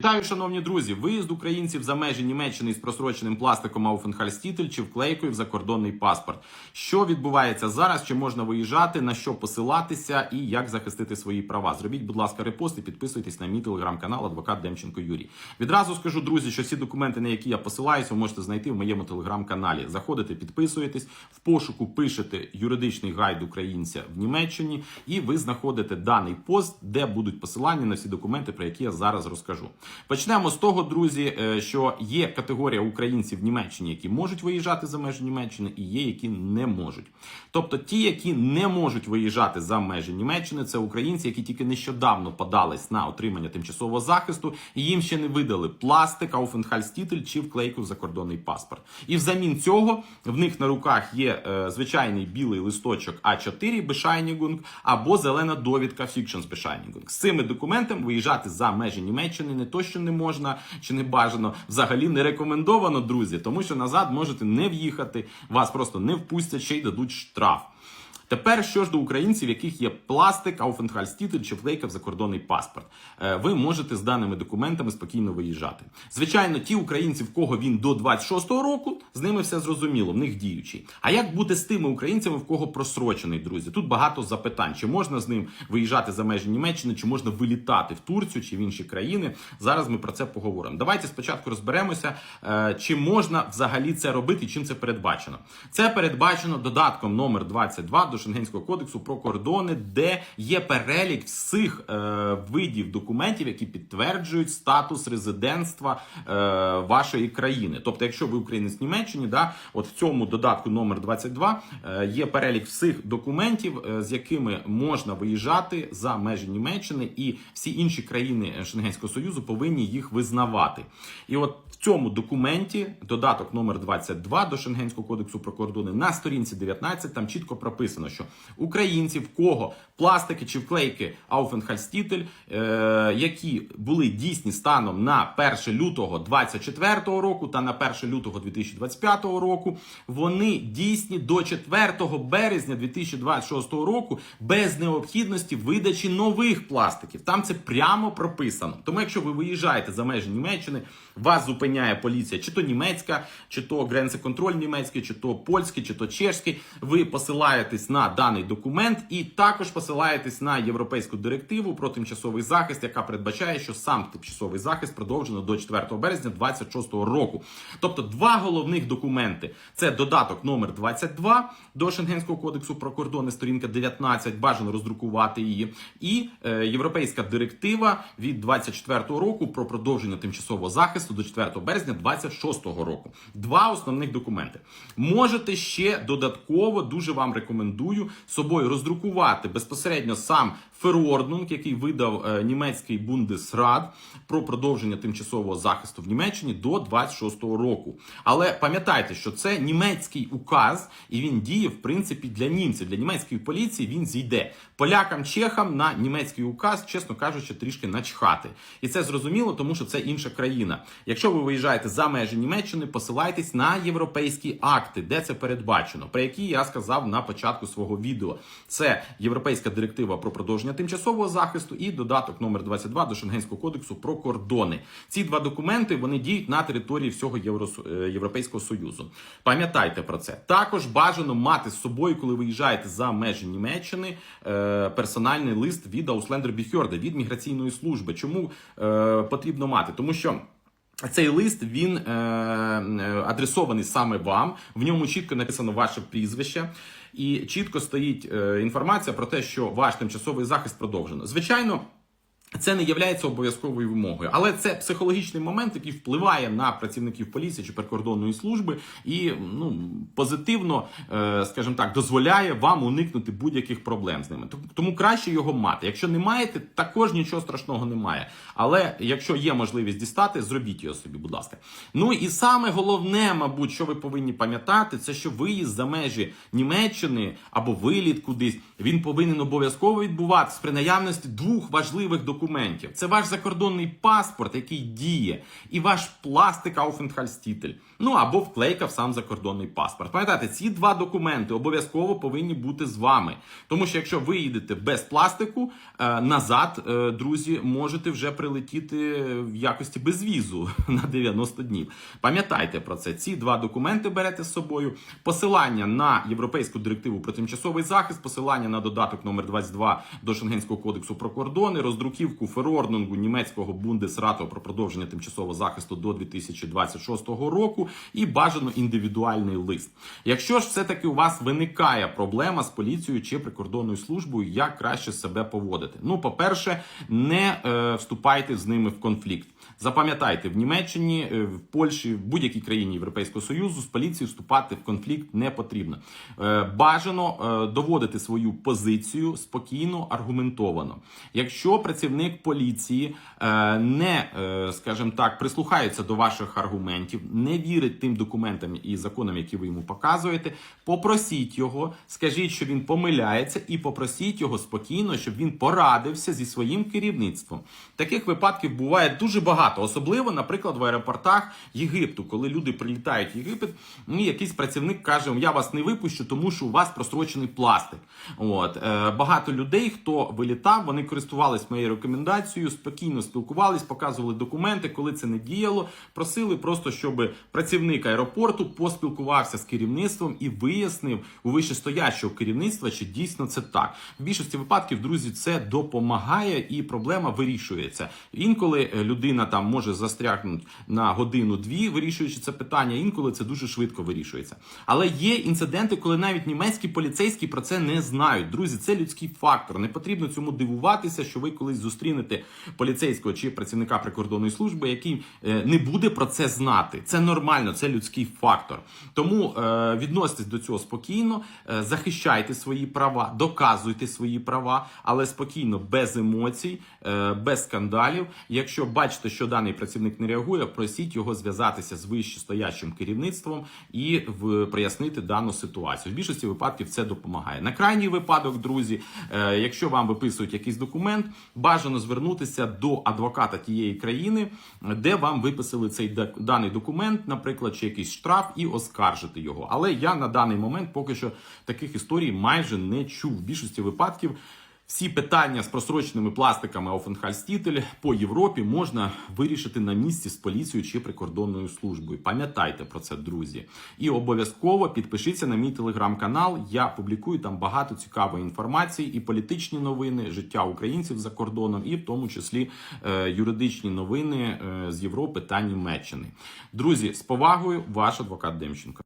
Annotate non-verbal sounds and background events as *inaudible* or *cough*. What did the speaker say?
Вітаю, шановні друзі! Виїзд українців за межі Німеччини з просроченим пластиком Ауфенхальстітель чи вклейкою в закордонний паспорт. Що відбувається зараз? Чи можна виїжджати, на що посилатися і як захистити свої права? Зробіть, будь ласка, репост і підписуйтесь на мій телеграм-канал Адвокат Демченко Юрій. Відразу скажу, друзі, що всі документи, на які я посилаюся, ви можете знайти в моєму телеграм-каналі. Заходите, підписуєтесь, в пошуку пишете юридичний гайд українця в Німеччині, і ви знаходите даний пост, де будуть посилання на всі документи, про які я зараз розкажу. Почнемо з того, друзі, е, що є категорія українців в Німеччині, які можуть виїжджати за межі Німеччини, і є, які не можуть. Тобто, ті, які не можуть виїжджати за межі Німеччини, це українці, які тільки нещодавно подались на отримання тимчасового захисту, і їм ще не видали пластик, ауфенхальстітель чи вклейку в закордонний паспорт. І взамін цього в них на руках є е, звичайний білий листочок А4 Bescheinigung або зелена довідка Fictions Bescheinigung. З цими документами виїжджати за межі Німеччини не то, що не можна чи не бажано, взагалі не рекомендовано, друзі, тому що назад можете не в'їхати, вас просто не впустять, ще й дадуть штраф. Тепер що ж до українців, яких є пластик, ауфенхальстітель чи вклейка в закордонний паспорт, Е, ви можете з даними документами спокійно виїжджати. Звичайно, ті українці, в кого він до 26-го року, з ними все зрозуміло, в них діючий. А як бути з тими українцями, в кого просрочений, друзі? Тут багато запитань: чи можна з ним виїжджати за межі Німеччини, чи можна вилітати в Турцію чи в інші країни? Зараз ми про це поговоримо. Давайте спочатку розберемося, е, чи можна взагалі це робити, чим це передбачено. Це передбачено додатком номер 22 до Шенгенського кодексу про кордони, де є перелік всіх е, видів документів, які підтверджують статус резидентства е, вашої країни. Тобто, якщо ви українець Німеччині, да, от в цьому додатку номер 22 е, є перелік всіх документів, е, з якими можна виїжджати за межі Німеччини, і всі інші країни Шенгенського союзу повинні їх визнавати. І от в цьому документі додаток номер 22 до Шенгенського кодексу про кордони на сторінці 19 там чітко прописано, що українці, в кого пластики чи вклейки Ауфенхальстітель, е, які були дійсні станом на 1 лютого 2024 року та на 1 лютого 2025 року, вони дійсні до 4 березня 2026 року без необхідності видачі нових пластиків. Там це прямо прописано. Тому, якщо ви виїжджаєте за межі Німеччини, вас зупиняє поліція, чи то німецька, чи то гренцеконтроль німецький, чи то польський, чи то чешський. Ви посилаєтесь на даний документ і також посилаєтесь на європейську директиву про тимчасовий захист, яка передбачає, що сам тимчасовий захист продовжено до 4 березня 2026 року. Тобто, два головних документи: це додаток номер 22 до Шенгенського кодексу про кордони, сторінка 19, бажано роздрукувати її, і е, європейська директива від 24 року про продовження тимчасового захисту до 4 березня 26 року. Два основних документи. Можете ще додатково дуже вам рекомендую собою роздрукувати безпосередньо сам Ферорднунг, який видав е, німецький Бундесрад про продовження тимчасового захисту в Німеччині до 26-го року. Але пам'ятайте, що це німецький указ, і він діє в принципі для німців, для німецької поліції. Він зійде полякам, чехам на німецький указ, чесно кажучи, трішки начхати. І це зрозуміло, тому що це інша країна. Якщо ви виїжджаєте за межі Німеччини, посилайтесь на європейські акти, де це передбачено, про які я сказав на початку свого відео. Це європейська директива про продовження тимчасового захисту і додаток номер 22 до Шенгенського кодексу про кордони. Ці два документи вони діють на території всього Євросо- е, Європейського союзу. Пам'ятайте про це. Також бажано мати з собою, коли виїжджаєте за межі Німеччини, е, персональний лист від Ауслендер Біхьорда, від міграційної служби. Чому е, потрібно мати? Тому що. Цей лист він е, адресований саме вам. В ньому чітко написано ваше прізвище, і чітко стоїть е, інформація про те, що ваш тимчасовий захист продовжено. Звичайно. Це не є обов'язковою вимогою, але це психологічний момент, який впливає на працівників поліції чи прикордонної служби, і ну позитивно, е, скажімо так, дозволяє вам уникнути будь-яких проблем з ними. Тому- краще його мати. Якщо не маєте, також нічого страшного немає. Але якщо є можливість дістати, зробіть його собі, будь ласка. Ну і саме головне, мабуть, що ви повинні пам'ятати, це що виїзд за межі Німеччини або виліт кудись, він повинен обов'язково відбуватися при наявності двох важливих документів документів. Це ваш закордонний паспорт, який діє, і ваш пластик Aufenthaltstitel. Ну або вклейка в сам закордонний паспорт. Пам'ятаєте, ці два документи обов'язково повинні бути з вами. Тому що якщо ви їдете без пластику е, назад, е, друзі, можете вже прилетіти в якості безвізу *laughs* на 90 днів. Пам'ятайте про це. Ці два документи берете з собою. Посилання на європейську директиву про тимчасовий захист, посилання на додаток номер 22 до Шенгенського кодексу про кордони, роздруківку ферордингу німецького Бундесрату про продовження тимчасового захисту до 2026 року і бажано індивідуальний лист. Якщо ж все-таки у вас виникає проблема з поліцією чи прикордонною службою, як краще себе поводити? Ну, по-перше, не е, вступайте з ними в конфлікт. Запам'ятайте, в Німеччині, е, в Польщі, в будь-якій країні Європейського Союзу з поліцією вступати в конфлікт не потрібно. Е, Бажано е, доводити свою позицію спокійно, аргументовано. Якщо працівник поліції е, не, е, скажімо так, прислухається до ваших аргументів, не вірить тим документам і законам, які ви йому показуєте, попросіть його, скажіть, що він помиляється, і попросіть його спокійно, щоб він порадився зі своїм керівництвом. Таких випадків буває дуже багато, особливо, наприклад, в аеропортах Єгипту, коли люди прилітають в Єгипет, ну, і якийсь працівник каже: Я вас не випущу, тому що у вас прострочений пластик. От е, багато людей, хто вилітав, вони користувались моєю рекомендацією, спокійно спілкувались, показували документи, коли це не діяло. Просили просто, щоб працівник аеропорту поспілкувався з керівництвом і вияснив у вищестоящого керівництва, чи дійсно це так. В більшості випадків, друзі, це допомагає і проблема вирішується. Інколи е, людина там може застрягнути на годину-дві, вирішуючи це питання. Інколи це дуже швидко вирішується. Але є інциденти, коли навіть німецькі поліцейські про це не знають. Друзі, це людський фактор. Не потрібно цьому дивуватися, що ви колись зустрінете поліцейського чи працівника прикордонної служби, який е, не буде про це знати. Це нормально, це людський фактор. Тому е, відноситесь до цього спокійно, е, захищайте свої права, доказуйте свої права, але спокійно, без емоцій, без скандалів. Якщо бачите, що даний працівник не реагує, просіть його зв'язатися з вищестоячим керівництвом і прояснити дану ситуацію. В більшості випадків це допомагає. На крайній випадок, друзі, якщо вам виписують якийсь документ, бажано звернутися до адвоката тієї країни, де вам виписали цей да- даний документ, наприклад, чи якийсь штраф, і оскаржити його. Але я на даний момент поки що таких історій майже не чув. В більшості випадків. Всі питання з просроченими пластиками Aufenthaltstitel по Європі можна вирішити на місці з поліцією чи прикордонною службою. Пам'ятайте про це, друзі. І обов'язково підпишіться на мій телеграм-канал. Я публікую там багато цікавої інформації, і політичні новини, життя українців за кордоном, і в тому числі е, юридичні новини е, з Європи та Німеччини. Друзі, з повагою, ваш адвокат Демченко.